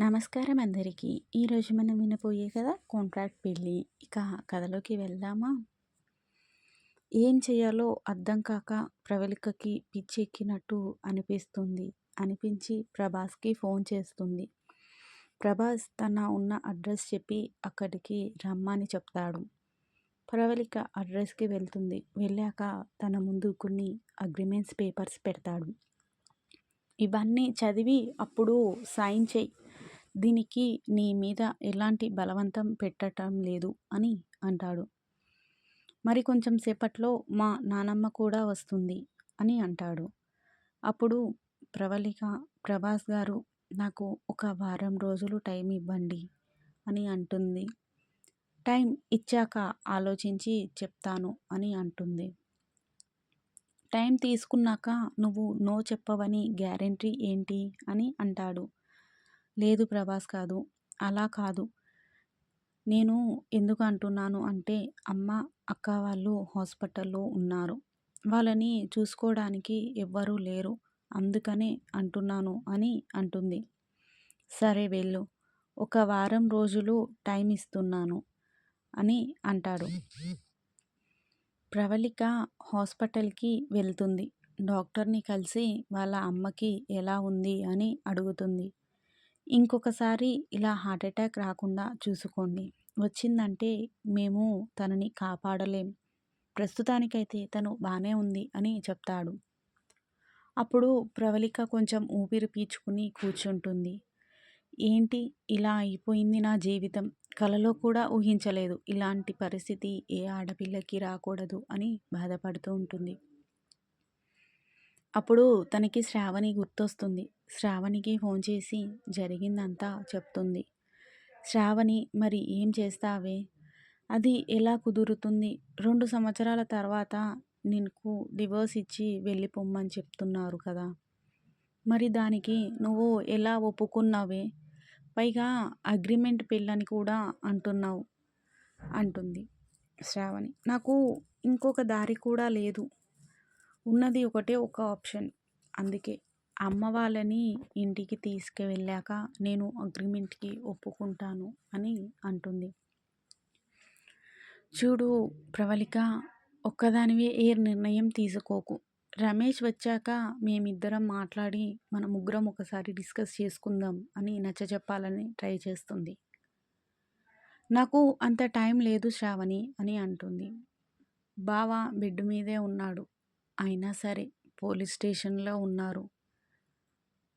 నమస్కారం అందరికీ. ఈరోజు మనం వినపోయే కదా 'కాంట్రాక్ట్ పెళ్ళి ఇక కథలోకి వెళ్దామా? ఏం చేయాలో అర్థం కాక ప్రవళికకి పిచ్చెక్కినట్టు అనిపిస్తుంది. అనిపించి ప్రభాస్‌కి ఫోన్ చేస్తుంది. ప్రభాస్ తన ఉన్న అడ్రస్ చెప్పి అక్కడికి రమ్మని చెప్తాడు. ప్రవళిక అడ్రస్‌కి వెళ్తుంది. వెళ్ళాక తన ముందు కొన్ని అగ్రిమెంట్స్ పేపర్స్ పెడతాడు. ఇవన్నీ చదివి అప్పుడు సైన్ చేయి దీనికి నీ మీద ఎలాంటి బలవంతం పెట్టటం లేదు అని అంటాడు. మరి కొంచెం సేపట్లో మా నానమ్మ కూడా వస్తుంది అని అంటాడు. అప్పుడు ప్రవళిక ప్రభాస్ గారు నాకు ఒక వారం రోజులు టైం ఇవ్వండి అని అంటుంది. టైం ఇచ్చాక ఆలోచించి చెప్తాను అని అంటుంది. టైం తీసుకున్నాక నువ్వు నో చెప్పవని గ్యారంటీ ఏంటి అని అంటాడు. లేదు ప్రభాస్ కాదు. అలా కాదు. నేను ఎందుకు అంటున్నాను అంటే అమ్మ, అక్క వాళ్ళు హాస్పిటల్లో ఉన్నారు. వాళ్ళని చూసుకోవడానికి ఎవ్వరూ లేరు. అందుకనే అంటున్నాను అని అంటుంది. సరే వెళ్ళు. ఒక వారం రోజులు టైం ఇస్తున్నాను అని అంటాడు. ప్రవళిక హాస్పిటల్‌కి వెళ్తుంది. డాక్టర్‌ని కలిసి వాళ్ళ అమ్మకి ఎలా ఉంది అని అడుగుతుంది. ఇంకొకసారి ఇలా హార్ట్ అటాక్ రాకుండా చూసుకోండి. వచ్చిందంటే మేము తనని కాపాడలేం. ప్రస్తుతానికైతే తను బాగానే ఉంది అని చెప్తాడు. అప్పుడు ప్రవళిక కొంచెం ఊపిరి పీల్చుకుని కూర్చుంటుంది. ఏంటి ఇలా అయిపోయింది నా జీవితం. కలలో కూడా ఊహించలేదు. ఇలాంటి పరిస్థితి ఏ ఆడపిల్లకి రాకూడదు అని బాధపడుతూ ఉంటుంది. అప్పుడు తనకి శ్రావణి గుర్తొస్తుంది. శ్రావణికి ఫోన్ చేసి జరిగిందంతా చెప్తుంది. శ్రావణి మరి ఏం చేస్తావే? అది ఎలా కుదురుతుంది? రెండు సంవత్సరాల తర్వాత నీకు డివోర్స్ ఇచ్చి వెళ్ళిపోమ్మని చెప్తున్నారు కదా! మరి దానికి నువ్వు ఎలా ఒప్పుకున్నావే? పైగా అగ్రిమెంట్ పెళ్ళని కూడా అంటున్నావు అంటుంది శ్రావణి. నాకు ఇంకొక దారి కూడా లేదు. ఉన్నది ఒకటే ఒక ఆప్షన్. అందుకే అమ్మ వాళ్ళని ఇంటికి తీసుకువెళ్ళాక నేను అగ్రిమెంట్‌కి ఒప్పుకుంటాను అని అంటుంది. చూడు ప్రవళిక ఒక్కదానివే ఏ నిర్ణయం తీసుకోకు. రమేష్ వచ్చాక మేమిద్దరం మాట్లాడి మన ముగ్గురం ఒకసారి డిస్కస్ చేసుకుందాం అని నచ్చ చెప్పాలని ట్రై చేస్తుంది. నాకు అంత టైం లేదు శ్రావణి అని అంటుంది. బావ బెడ్ మీదే ఉన్నాడు. అయినా సరే పోలీస్ స్టేషన్‌లో ఉన్నారు.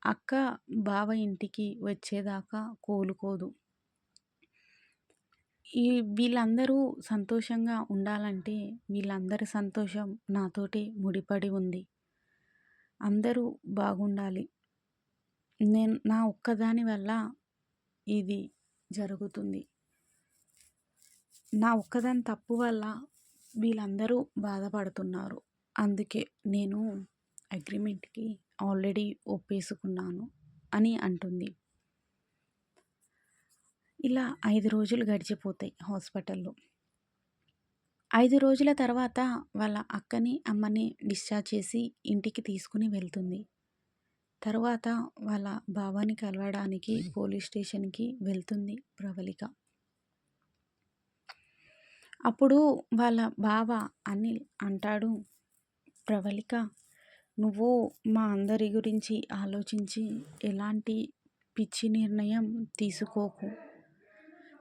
అక్క బావ ఇంటికి వచ్చేదాకా కోలుకోదు. ఈ వీళ్ళందరూ సంతోషంగా ఉండాలంటే వీళ్ళందరి సంతోషం నాతోటే ముడిపడి ఉంది. అందరూ బాగుండాలి. నేను నా ఒక్కదాని వల్ల ఇది జరుగుతుంది. నా ఒక్కదాని తప్పు వల్ల వీళ్ళందరూ బాధపడుతున్నారు. అందుకే నేను అగ్రిమెంట్‌కి ఆల్రెడీ ఒప్పేసుకున్నాను అని అంటుంది. ఇలా ఐదు రోజులు గడిచిపోతాయి హాస్పిటల్‌లో. ఐదు రోజుల తర్వాత వాళ్ళ అక్కని, అమ్మని డిశ్చార్జ్ చేసి ఇంటికి తీసుకుని వెళ్తుంది. తర్వాత వాళ్ళ బావని కలవడానికి పోలీస్ స్టేషన్‌కి వెళ్తుంది ప్రవళిక. అప్పుడు వాళ్ళ బావ అనిల్ అంటాడు ప్రవళిక నువ్వు మా అందరి గురించి ఆలోచించి ఎలాంటి పిచ్చి నిర్ణయం తీసుకోకు.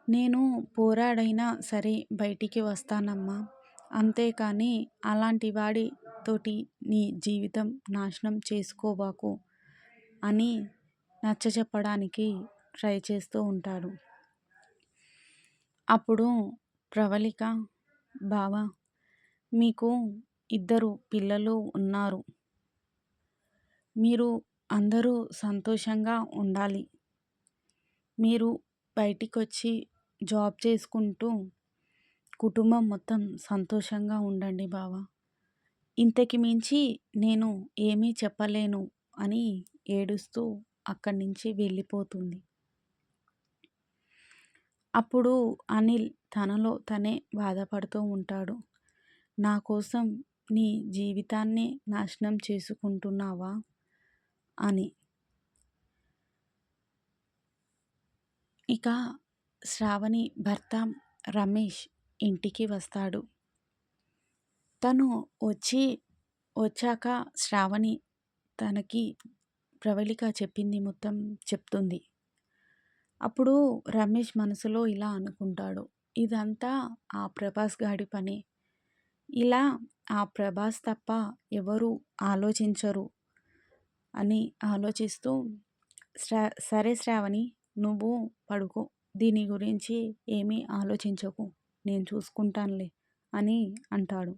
నేను పోరాడైనా సరే బయటికి వస్తానమ్మా. అంతేకాని అలాంటి వాడితోటి నీ జీవితం నాశనం చేసుకోబాకు అని నచ్చ చెప్పడానికి ట్రై చేస్తూ ఉంటాడు. అప్పుడు ప్రవళిక బావ మీకు ఇద్దరు పిల్లలు ఉన్నారు. మీరు అందరూ సంతోషంగా ఉండాలి. మీరు బయటికొచ్చి జాబ్ చేసుకుంటూ కుటుంబం మొత్తం సంతోషంగా ఉండండి బావ. ఇంతకి మించి నేను ఏమీ చెప్పలేను అని ఏడుస్తూ అక్కడి నుంచి వెళ్ళిపోతుంది. అప్పుడు అనిల్ తనలో తనే బాధపడుతూ ఉంటాడు. నా కోసం నీ జీవితాన్నే నాశనం చేసుకుంటున్నావా? అని. ఇక శ్రావణి భర్త రమేష్ ఇంటికి వస్తాడు. తను వచ్చి వచ్చాక శ్రావణి తనకి ప్రవళిక చెప్పింది మొత్తం చెప్తుంది. అప్పుడు రమేష్ మనసులో ఇలా అనుకుంటాడు. ఇదంతా ఆ ప్రభాస్ గాడి పని. ఇలా ఆ ప్రభాస్ తప్ప ఎవరు ఆలోచించరు అని ఆలోచిస్తూ శ్రా సరే శ్రావణి నువ్వు పడుకో దీని గురించి ఏమీ ఆలోచించకు నేను చూసుకుంటానులే అని అంటాడు.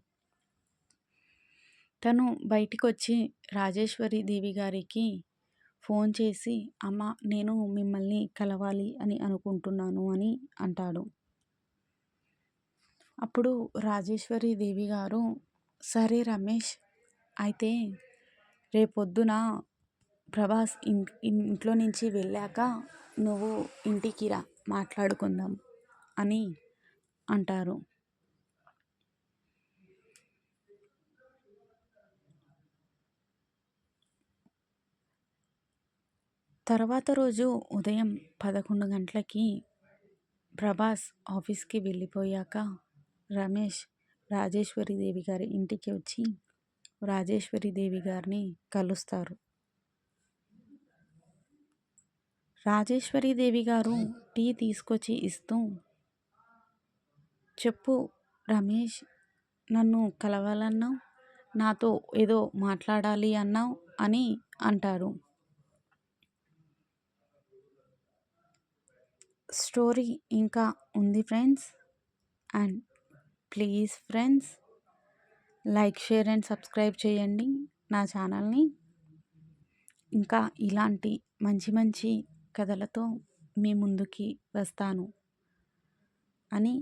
తను బయటికి వచ్చి రాజేశ్వరి దేవి గారికి ఫోన్ చేసి అమ్మ నేను మిమ్మల్ని కలవాలి అని అనుకుంటున్నాను అని అంటాడు. అప్పుడు రాజేశ్వరి దేవి గారు సరే రమేష్ అయితే రేపొద్దున ప్రభాస్ ఇంట్లో నుంచి వెళ్ళాక నువ్వు ఇంటికి రా మాట్లాడుకుందాం అని అంటారు. తర్వాత రోజు ఉదయం పదకొండు గంటలకి ప్రభాస్ ఆఫీస్కి వెళ్ళిపోయాక రమేష్ రాజేశ్వరి దేవి గారి ఇంటికి వచ్చి రాజేశ్వరి దేవి గారిని కలుస్తారు. రాజేశ్వరి దేవి గారు టీ తీసుకొచ్చి ఇస్తూ చెప్పు రమేష్ నన్ను కలవాలన్నావు? నాతో ఏదో మాట్లాడాలి అన్నావు? అని అంటారు. స్టోరీ ఇంకా ఉంది friends and please friends like share and subscribe చేయండి నా ఛానల్ని. ఇంకా ఇలాంటి మంచి మంచి కథలతో మీ ముందుకి వస్తాను అని